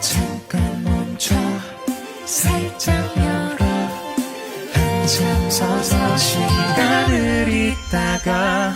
잠깐 멈춰 살짝 열어. 한참 서서 시간을 있다가